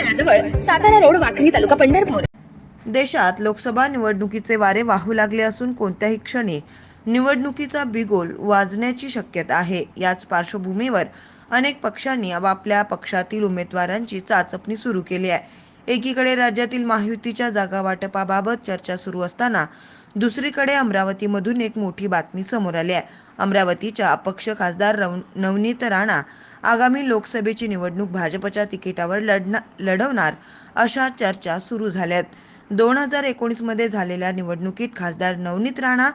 तळाजवळ Satara road Wakhari तालुका पंढरपूर. देशात लोकसभा निवडणुकीचे वारे वाहू लागले असून कोणत्याही क्षणी निवडणुकीचा बिगोल वाजण्याची शक्यता आहे. याच पार्श्वभूमीवर अनेक पक्षांनी आपापल्या पक्षातील उमेदवारांची चाचपणी सुरू केली आहे. एकीकडे राज्यातील महायुतीच्या जागा वाटपाबाबत चर्चा सुरू असताना दुसरीकडे अमरावतीमधून एक मोठी बातमी समोर आली आहे. अमरावतीच्या अपक्ष खासदार रव- नवनीत राणा आगामी लोकसभेची निवडणूक भाजपच्या तिकिटावर लढना लढवणार अशा चर्चा सुरू झाल्यात. दोन हजार एकोणीसमध्ये झालेल्या निवडणुकीत खासदार नवनीत राणा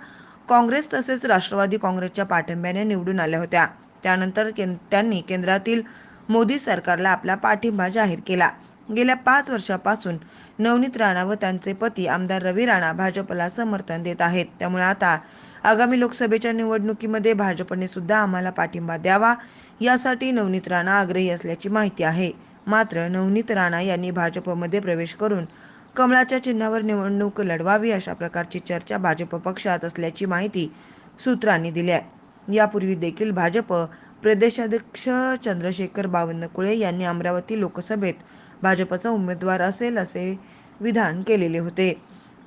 काँग्रेस तसेच राष्ट्रवादी काँग्रेसच्या पाठिंब्याने निवडून आल्या होत्या. त्यानंतर कें त्यांनी केंद्रातील मोदी सरकारला आपला पाठिंबा जाहीर केला. गेल्या पाच वर्षापासून नवनीत राणा व त्यांचे पती आमदार रवी राणा भाजपला समर्थन देत आहेत. त्यामुळे आता आगामी लोकसभेच्या निवडणुकीमध्ये भाजपने सुद्धा आम्हाला पाठिंबा द्यावा यासाठी नवनीत राणा आग्रही असल्याची माहिती आहे. मात्र नवनीत राणा यांनी भाजपमध्ये प्रवेश करून कमळाच्या चिन्हावर निवडणूक लढवावी अशा प्रकारची चर्चा भाजप पक्षात असल्याची माहिती सूत्रांनी दिली आहे यापूर्वी देखील भाजप प्रदेशाध्यक्ष चंद्रशेखर बावनकुळे यांनी अमरावती लोकसभेत भाजपचा उमेदवार असेल असे विधान केलेले होते.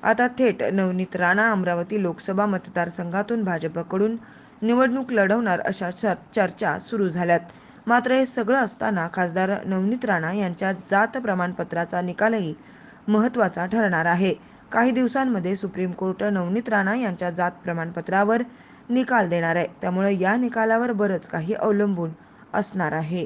आता थेट नवनीत राणा अमरावती लोकसभा मतदारसंघातून भाजपकडून निवडणूक लढवणार अशा चर्चा सुरू झाल्यात. मात्र हे सगळं असताना खासदार नवनीत राणा यांच्या जात प्रमाणपत्राचा निकालही महत्त्वाचा ठरणार आहे. काही दिवसांमध्ये सुप्रीम कोर्ट नवनीत राणा यांच्या जात प्रमाणपत्रावर निकाल देणार आहे. त्यामुळे या निकालावर बरंच काही अवलंबून असणार आहे.